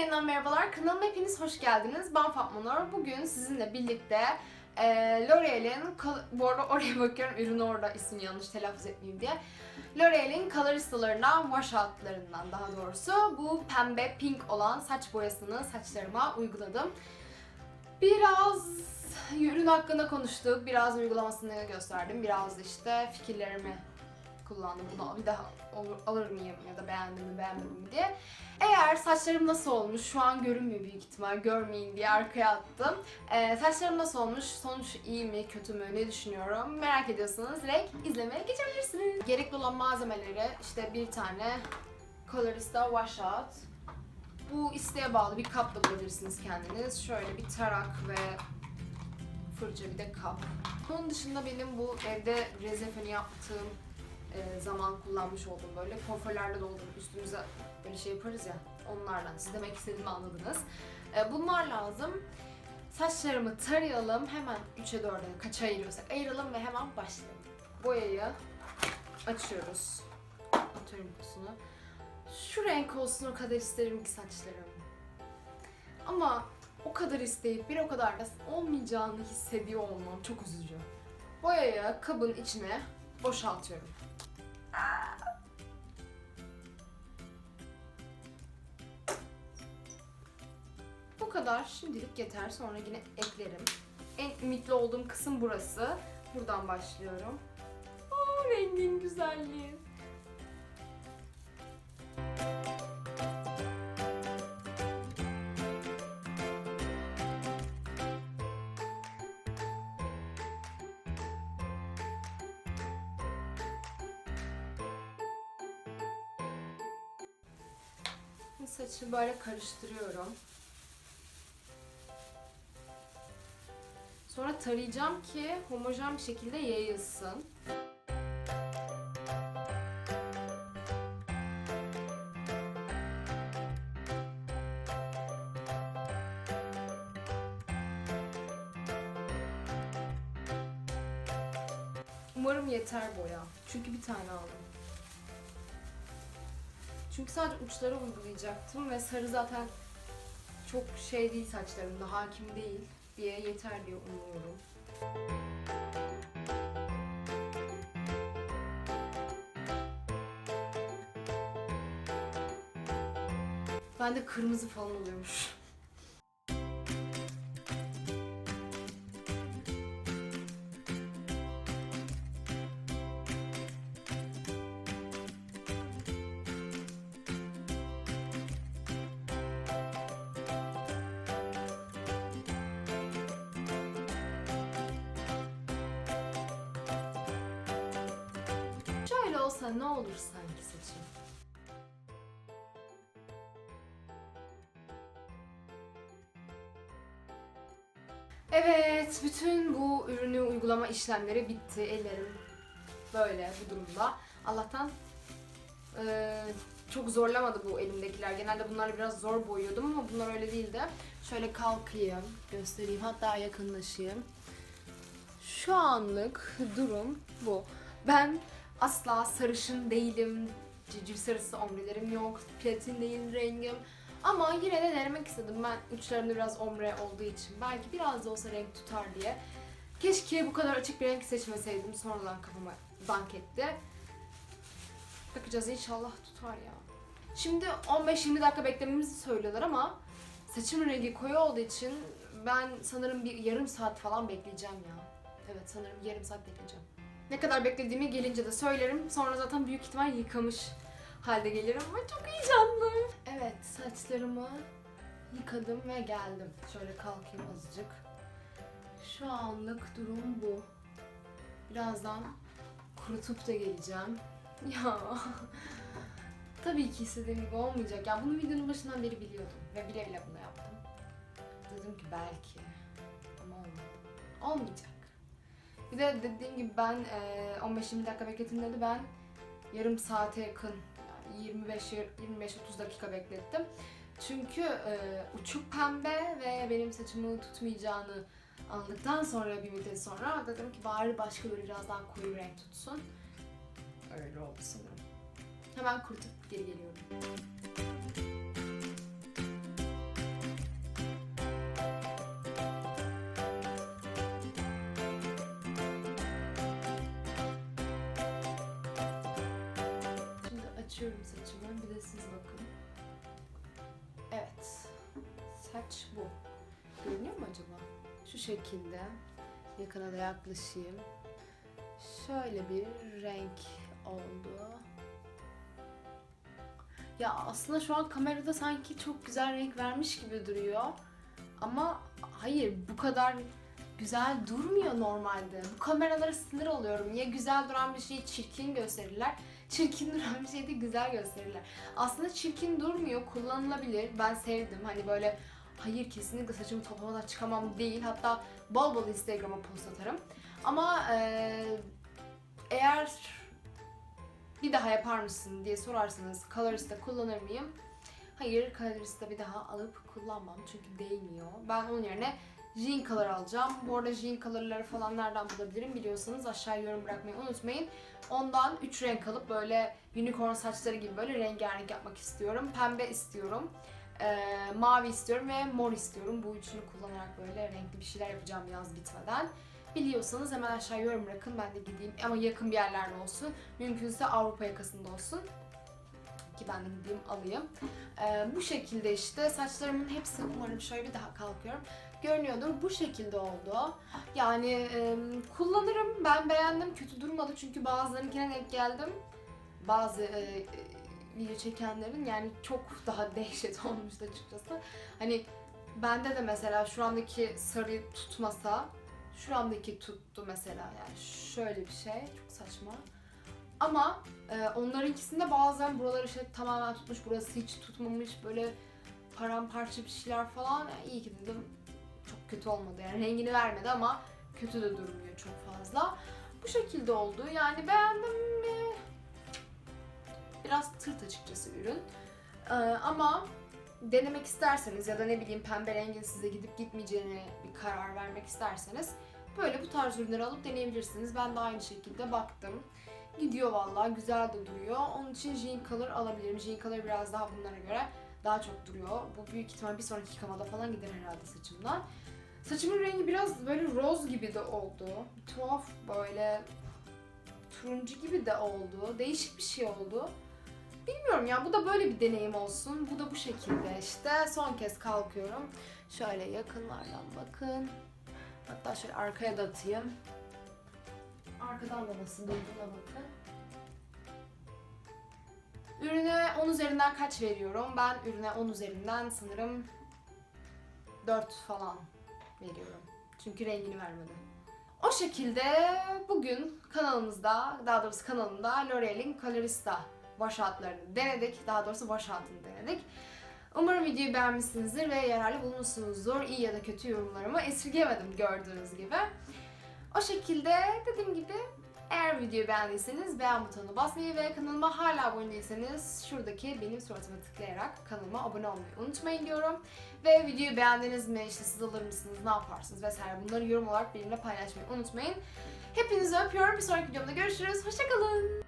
yeniden merhabalar. Kanalıma hepiniz hoş geldiniz. Ben Fatma Nur. Bugün sizinle birlikte e, L'Oreal'in, bu arada oraya bakıyorum ürün orada ismini yanlış telaffuz etmeyeyim diye. L'Oreal'in Coloristalarından, wash outlarından daha doğrusu bu pembe pink olan saç boyasını saçlarıma uyguladım. Biraz ürün hakkında konuştuk, biraz uygulamasını gösterdim, biraz işte fikirlerimi kullandım. Bunu bir daha olur- alır mıyım ya da beğendim mi beğenmedim mi diye. Eğer saçlarım nasıl olmuş, şu an görünmüyor büyük ihtimal, görmeyin diye arkaya attım. Ee, saçlarım nasıl olmuş, sonuç iyi mi, kötü mü, ne düşünüyorum merak ediyorsanız direkt izlemeye geçebilirsiniz. Gerekli olan malzemeleri işte bir tane Colorista Wash Out. Bu isteğe bağlı bir kap da bulabilirsiniz kendiniz. Şöyle bir tarak ve fırça bir de kap. Bunun dışında benim bu evde rezefeni yaptığım e, zaman kullanmış olduğum böyle konforlarla doldurup üstümüze böyle şey yaparız ya onlardan. Siz demek istediğimi anladınız. E, bunlar lazım. Saçlarımı tarayalım. Hemen 3'e 4'e kaça ayırıyorsak ayıralım ve hemen başlayalım. Boyayı açıyoruz. Atıyorum kutusunu. Şu renk olsun o kadar isterim ki saçlarım. Ama o kadar isteyip bir o kadar da olmayacağını hissediyor olmam çok üzücü. Boyayı kabın içine boşaltıyorum. Bu kadar şimdilik yeter. Sonra yine eklerim. En ümitli olduğum kısım burası. Buradan başlıyorum. Aa, rengin güzelliği. Saçı böyle karıştırıyorum. Sonra tarayacağım ki homojen bir şekilde yayılsın. Umarım yeter boya. Çünkü bir tane aldım. Çünkü sadece uçlara uygulayacaktım ve sarı zaten çok şey değil saçlarımda, hakim değil diye yeter diye umuyorum. Ben de kırmızı falan oluyormuş. Olsa ne olur sanki saçım? Evet, bütün bu ürünü uygulama işlemleri bitti. Ellerim böyle bu durumda. Allah'tan eee, çok zorlamadı bu elimdekiler. Genelde bunları biraz zor boyuyordum ama bunlar öyle değildi. Şöyle kalkayım, göstereyim, hatta yakınlaşayım. Şu anlık durum bu. Ben asla sarışın değilim. Civciv sarısı ombrelerim yok. Platin değil rengim. Ama yine de denemek istedim. Ben uçlarımda biraz ombre olduğu için. Belki biraz da olsa renk tutar diye. Keşke bu kadar açık bir renk seçmeseydim. Sonradan kafama dank etti. Bakacağız inşallah tutar ya. Şimdi 15-20 dakika beklememizi söylüyorlar ama saçımın rengi koyu olduğu için ben sanırım bir yarım saat falan bekleyeceğim ya. Evet sanırım yarım saat bekleyeceğim. Ne kadar beklediğimi gelince de söylerim. Sonra zaten büyük ihtimal yıkamış halde gelirim. Ay çok heyecanlı. Evet saçlarımı yıkadım ve geldim. Şöyle kalkayım azıcık. Şu anlık durum bu. Birazdan kurutup da geleceğim. Ya tabii ki istediğim gibi olmayacak. Ya bunu videonun başından beri biliyordum ve bile bile bunu yaptım. Dedim ki belki ama olmadı. Olmayacak. Bir de dediğim gibi ben e, 15-20 dakika bekletin dedi. Ben yarım saate yakın yani 25 25-30 dakika beklettim. Çünkü e, uçuk pembe ve benim saçımı tutmayacağını anladıktan sonra bir müddet sonra dedim ki bari başka böyle biraz daha koyu renk tutsun. Öyle oldu sanırım. Hemen kurutup geri geliyorum. Açıyorum saçımı. Bir de siz bakın. Evet. Saç bu. Görünüyor mu acaba? Şu şekilde. Yakına da yaklaşayım. Şöyle bir renk oldu. Ya aslında şu an kamerada sanki çok güzel renk vermiş gibi duruyor. Ama hayır bu kadar güzel durmuyor normalde. Bu kameralara sinir oluyorum. Ya güzel duran bir şeyi çirkin gösterirler. Çirkin duran bir şeyi de güzel gösterirler. Aslında çirkin durmuyor, kullanılabilir. Ben sevdim. Hani böyle hayır kesinlikle saçımı toplamadan çıkamam değil. Hatta bol bol Instagram'a post atarım. Ama eee, eğer bir daha yapar mısın diye sorarsanız Colorist'ta kullanır mıyım? Hayır, Colorist'ta bir daha alıp kullanmam çünkü değmiyor. Ben onun yerine Jean Color alacağım. Bu arada Jean Color'ları falan nereden bulabilirim biliyorsanız aşağıya yorum bırakmayı unutmayın. Ondan 3 renk alıp böyle unicorn saçları gibi böyle rengarenk yapmak istiyorum. Pembe istiyorum. eee, mavi istiyorum ve mor istiyorum. Bu üçünü kullanarak böyle renkli bir şeyler yapacağım yaz bitmeden. Biliyorsanız hemen aşağı yorum bırakın ben de gideyim ama yakın bir yerlerde olsun. Mümkünse Avrupa yakasında olsun. Ki ben de gideyim alayım. Ee, bu şekilde işte saçlarımın hepsi umarım şöyle bir daha kalkıyorum. Görünüyordur. Bu şekilde oldu. Yani e, kullanırım. Ben beğendim. Kötü durmadı çünkü bazılarınkine denk geldim. Bazı e, video çekenlerin yani çok daha dehşet olmuştu açıkçası. Hani bende de mesela şu andaki sarıyı tutmasa şuramdaki tuttu mesela yani şöyle bir şey çok saçma. Ama e, onlarınkisinde bazen buralar işte tamamen tutmuş, burası hiç tutmamış böyle paramparça bir şeyler falan. Yani iyi ki dedim çok kötü olmadı yani rengini vermedi ama kötü de durmuyor çok fazla. Bu şekilde oldu yani beğendim mi? Biraz tırt açıkçası ürün. E, ama denemek isterseniz ya da ne bileyim pembe rengin size gidip gitmeyeceğine bir karar vermek isterseniz böyle bu tarz ürünleri alıp deneyebilirsiniz. Ben de aynı şekilde baktım. Gidiyor vallahi güzel de duruyor. Onun için Jean Color alabilirim. Jean Color biraz daha bunlara göre daha çok duruyor. Bu büyük ihtimal bir sonraki yıkamada falan gider herhalde saçımdan. Saçımın rengi biraz böyle roz gibi de oldu. Tuhaf böyle turuncu gibi de oldu. Değişik bir şey oldu. Bilmiyorum ya bu da böyle bir deneyim olsun. Bu da bu şekilde işte. Son kez kalkıyorum. Şöyle yakınlardan bakın. Hatta şöyle arkaya da atayım. Arkadan da nasıl durduğuna bakın. Ürüne 10 üzerinden kaç veriyorum? Ben ürüne 10 üzerinden sanırım 4 falan veriyorum. Çünkü rengini vermedi. O şekilde bugün kanalımızda, daha doğrusu kanalımda L'Oreal'in Colorista washoutlarını denedik. Daha doğrusu washout'ını denedik. Umarım videoyu beğenmişsinizdir ve yararlı bulmuşsunuzdur. İyi ya da kötü yorumlarımı esirgemedim gördüğünüz gibi. O şekilde dediğim gibi eğer videoyu beğendiyseniz beğen butonuna basmayı ve kanalıma hala abone değilseniz şuradaki benim suratıma tıklayarak kanalıma abone olmayı unutmayın diyorum. Ve videoyu beğendiniz mi, işte siz alır mısınız, ne yaparsınız vesaire bunları yorum olarak benimle paylaşmayı unutmayın. Hepinizi öpüyorum. Bir sonraki videomda görüşürüz. Hoşçakalın.